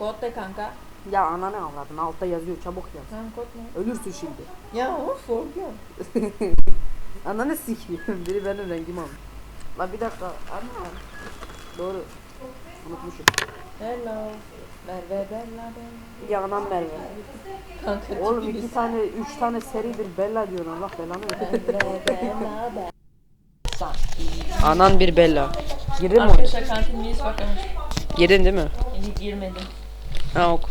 Kod de kanka. Ya ana ne avladın altta yazıyor çabuk yaz. Tamam kod ne? Ölürsün şimdi. Ya of korkuyorum. Ananı sikeyim. Biri benim rengimi almış. La bir dakika. Ana. Doğru. Unutmuşum. Hello. Merve Bella Bella. Ya anam Merve. Kanka Oğlum iki tane, üç tane seridir Bella diyorsun Allah belanı. Merve Bella Bella. Anan bir Bella. Girdin mi? Arkadaşlar kantindeyiz bakın. Girdin değil mi? İyi girmedim. Ha ok.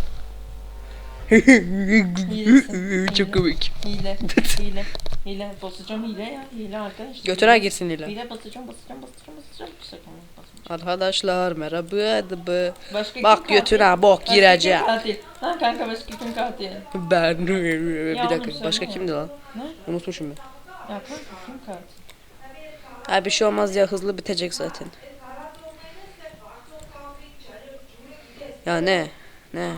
Çok komik. Hile. Hile. Hile. Basacağım hile ya. Hile arkadaşlar. Götüne girsin Lila. Hile basacağım basacağım basacağım basacağım. Arkadaşlar merhaba adı Başka Bak götüne bok kim katil? Ha kanka başka kim katil? Ben bir dakika başka kimdi lan? Ne? Unutmuşum ben. Ya kanka kim katil? Ha bir şey olmaz ya hızlı bitecek zaten. Ya ne? Ne?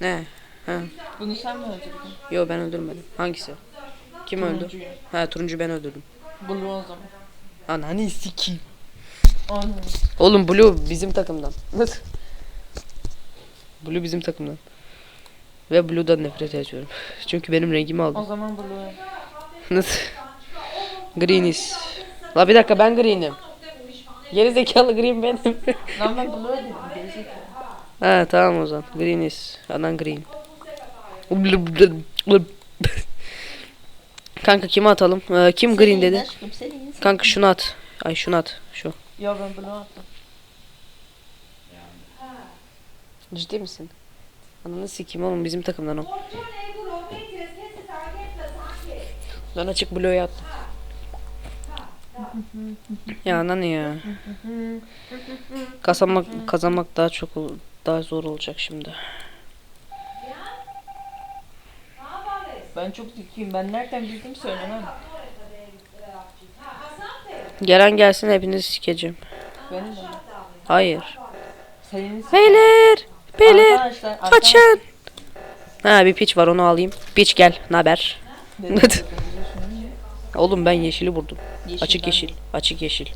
Ne? Ha. Bunu sen mi öldürdün? Yo ben öldürmedim. Hangisi? Kim öldü? Ha turuncu ben öldürdüm. Blue o zaman. Ananı sikeyim. Onu. Oğlum Blue bizim takımdan. Nasıl? Blue bizim takımdan. Ve Blue'dan nefret ediyorum. Çünkü benim rengimi aldı. O zaman Blue. Nasıl? Greenies. La bir dakika ben green'im. Geri zekalı green benim. Lan ben Blue dedim. Ha tamam o zaman. Greenies. Anan green. Kanka kime atalım? Ee, kim green dedi? Kanka şunu at. Ay şunu at. Şu. Yo ben Blue attım. Ciddi misin? Ananı sikeyim oğlum bizim takımdan o. Ben açık bloğu attım. ya ananı ya. Kazanmak kazanmak daha çok daha zor olacak şimdi. Ben çok zekiyim. Ben nereden bildim söylemem. Gelen gelsin hepinizi sikeceğim. Benim de. Hayır. Senin Beyler! Beyler! Arkadaşlar, arkadaşlar- Kaçın! Ha bir piç var onu alayım. Piç gel. Naber? Oğlum ben yeşili vurdum. Yeşil Açık ben- yeşil. Açık yeşil.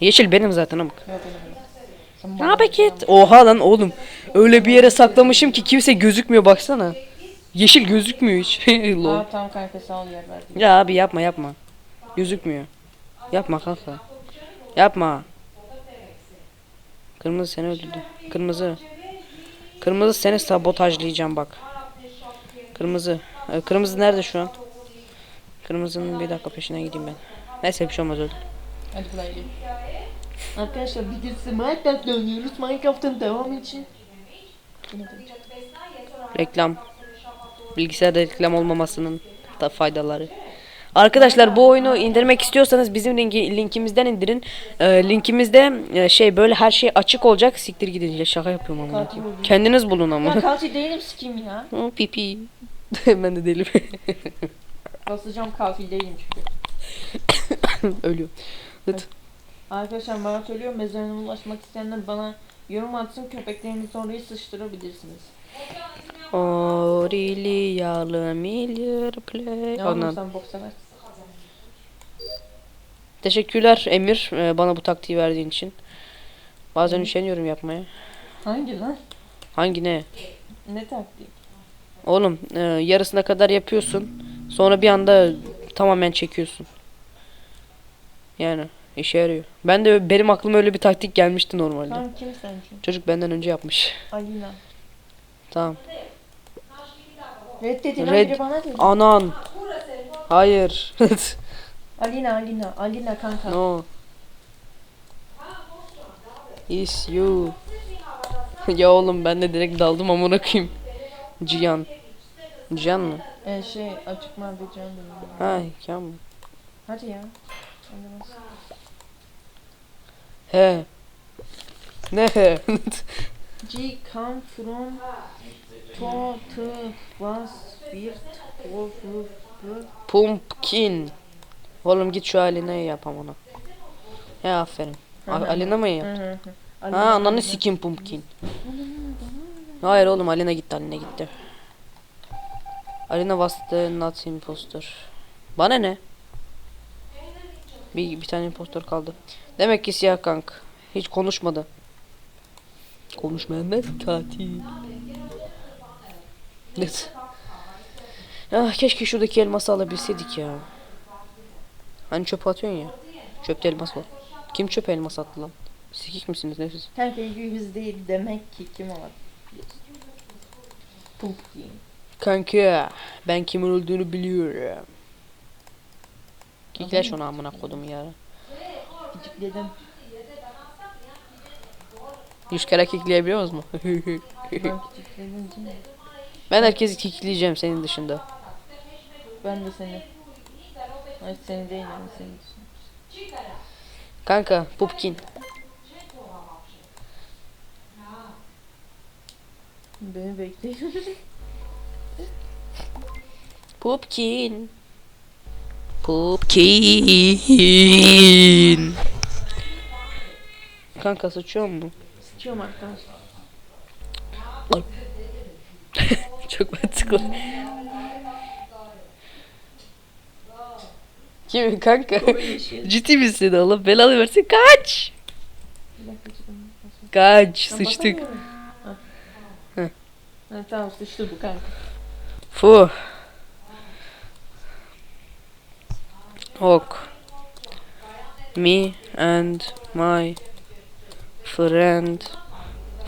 Yeşil benim zaten amk. Yok, benim bana haber Oha lan oğlum. Öyle bir yere saklamışım ki kimse gözükmüyor baksana. Yeşil gözükmüyor hiç. Lol. Aa tamam kanka sağ ol yer verdiğin. ya abi yapma yapma. Gözükmüyor. Yapma kanka. Yapma. Kırmızı seni öldürdü. Kırmızı. Kırmızı seni sabotajlayacağım bak. Kırmızı. Ee, Kırmızı nerede şu an? Kırmızının bir dakika peşine gideyim ben. Neyse bir şey olmaz öldü. Hadi play game. Arkadaşlar bir gün Minecraft oynuyoruz. Minecraft'ın devamı için. Reklam. Bilgisayarda reklam olmamasının da faydaları. Arkadaşlar bu oyunu indirmek istiyorsanız bizim linki, linkimizden indirin. Ee, linkimizde e, şey böyle her şey açık olacak. Siktir gidin. Ya şaka yapıyorum ama. Kendiniz bulun ama. Ya katil değilim sikim ya. Hı, Pipi. ben de değilim. Basacağım katil değilim çünkü. Ölüyor. Lıt. Arkadaşlar bana söylüyor mezarına ulaşmak isteyenler bana yorum atsın köpeklerinizi oraya sıçtırabilirsiniz. Orili yalı milyar play. Ne Ondan. sen bok. Teşekkürler Emir e, bana bu taktiği verdiğin için. Bazen üşeniyorum yapmaya. Hangi lan? Hangi ne? Ne taktik? Oğlum e, yarısına kadar yapıyorsun. Sonra bir anda tamamen çekiyorsun. Yani işe yarıyor. Ben de benim aklıma öyle bir taktik gelmişti normalde. Sen kim sence? Çocuk benden önce yapmış. Alina. Tamam. Red dedi lan Red biri bana dedi. anan. Hayır. Alina Alina Alina kanka. no. Is you. ya oğlum ben de direkt daldım amına koyayım. Cihan. Cihan mı? Ee, şey açık mavi benim. Ha, Cihan mı? Hadi ya. He. Ne he? G come from to to was of Pumpkin. Oğlum git şu Alina'yı yap amına. He aferin. A- Alina mı yap? Ha ananı sikim Pumpkin. Hayır oğlum Alina gitti Alina gitti. Alina was the not imposter. Bana ne? Bir, bir tane impostor kaldı. Demek ki siyah kank. Hiç konuşmadı. Konuşmayanlar katil. Neyse. Ah keşke şuradaki elması alabilseydik ya. Hani çöp atıyorsun ya. Çöpte elmas var. Kim çöp elmas attı lan? Sikik misiniz nefis? Kanka yüz değil demek ki kim olabilir? Pumpkin. Kanka ben kimin öldüğünü biliyorum. Kikler şunu amına kodum ya. Küçükledim. Yüz kere kikleyebiliyor musun? Ben herkesi kikleyeceğim senin dışında. Ben de seni. Ay seni değil yani seni için. Kanka Pupkin. Beni bekleyin. Pupkin. Pupkin. Kanka sıçıyor mu? Sıçıyorum arkadaşlar. Çok mantıklı. Kim kanka? Ciddi misin Allah belanı versin kaç. Kaç Ben sıçtık. Ha. Ha, tamam sıçtı bu kanka. Fu. Ok. Me and my friend.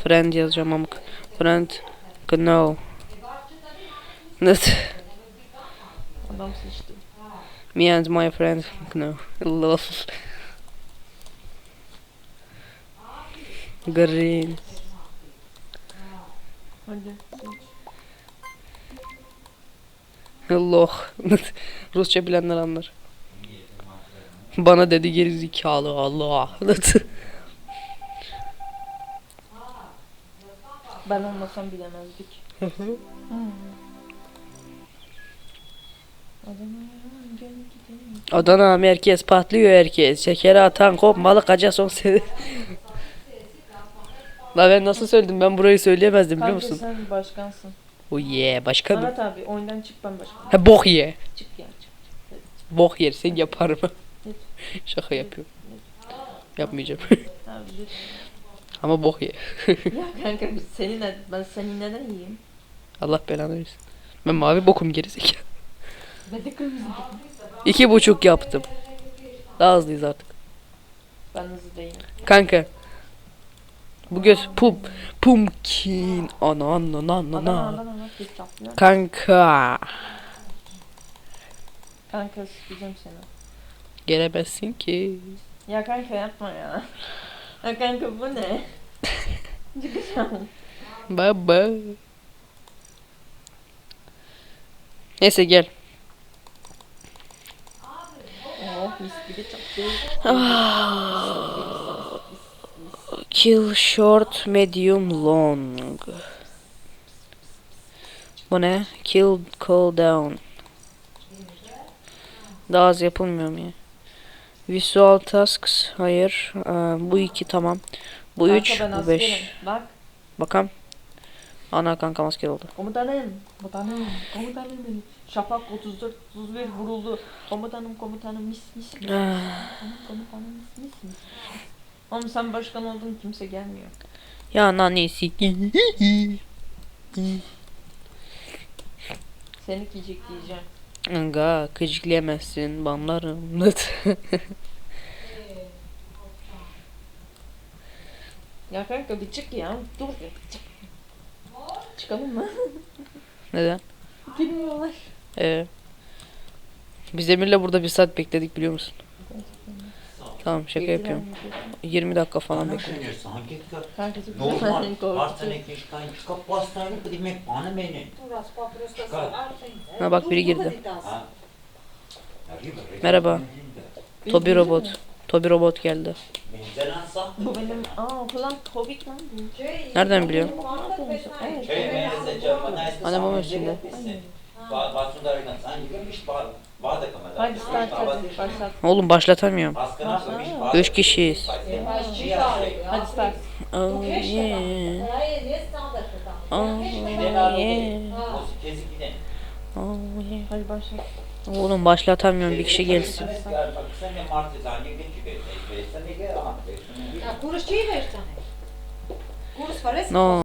Friend yazacağım ama friend know. Nasıl? Adam sıçtı. Me and my friend know. Lol. Green. Hadi. Allah. Rusça bilenler anlar. Bana dedi geri zekalı Allah. Ben olmasam bilemezdik. Hmm. Adana gel gidelim. Adana merkez patlıyor herkes. Şekeri atan kopmalı kaca son seni. La ben nasıl söyledim ben burayı söyleyemezdim biliyor Kanka musun? sen başkansın. Oh yeah başkanım. Ahmet abi oyundan çık ben başkanım. Ha bok ye. Çık ya çık. Bok yersen yaparım. Şaka yapıyorum. Yapmayacağım. Abi. Ama bok ye. ya kanka biz seni ne, ben seni neden yiyeyim? Allah belanı versin. Ben mavi bokum gerizekalı. Ben de kırmızı dedim. İki buçuk yaptım. Daha hızlıyız artık. Ben hızlı değilim. Kanka. Bu göz pum pumpkin ana ana ana ana. Yapmıyor. Kanka. Kanka sıkacağım seni. Gelemezsin ki. Ya kanka yapma ya. Ya kanka bu ne? Çıkacağım. Baba. Neyse gel. Oh mis gibi çaktı. Kill short, medium, long. Bu ne? Kill, call down. Daha az yapılmıyor mu ya? Visual tasks, hayır. Aa, bu iki tamam. Bu Kanka üç, bu askerim. beş. Bak Bakalım. Ana kanka maske oldu. komutanım. Komutanım. Komutanım benim. Şafak 34 31 vuruldu. Komutanım komutanım mis mis. mis. komutanım mis mis mis. Oğlum sen başkan oldun kimse gelmiyor. Ya nanesi. Seni giyecek diyeceğim. Anga kıcıklayamazsın banlarım. Ya kanka bir çık ya. Dur ya çık. Çıkalım mı? Neden? Bilmiyorlar. Ee, biz Emir'le burada bir saat bekledik biliyor musun? Tamam şaka yapıyorum. 20 dakika falan bekliyorum. Düşünüyorsun hakikaten. Bak biri girdi. Merhaba. Tobi robot. Tobi robot geldi. Bu benim, aa falan Tobik lan bu. Nereden biliyorsun? Evet. Anamın üstünde. Batur'da öyle. Sen girmiş bağırma. Oğlum başlatamıyorum. Üç kişiyiz. Hadi start. Oh yeah. Oh yeah. Oh yeah. Hadi. Oğlum başlatamıyorum bir kişi gelsin. Bak sen de Mart'ta hangi gün çıkıyor? Sen de gel ama. Ja, kurus çiğ versene. Kurus Torres. No.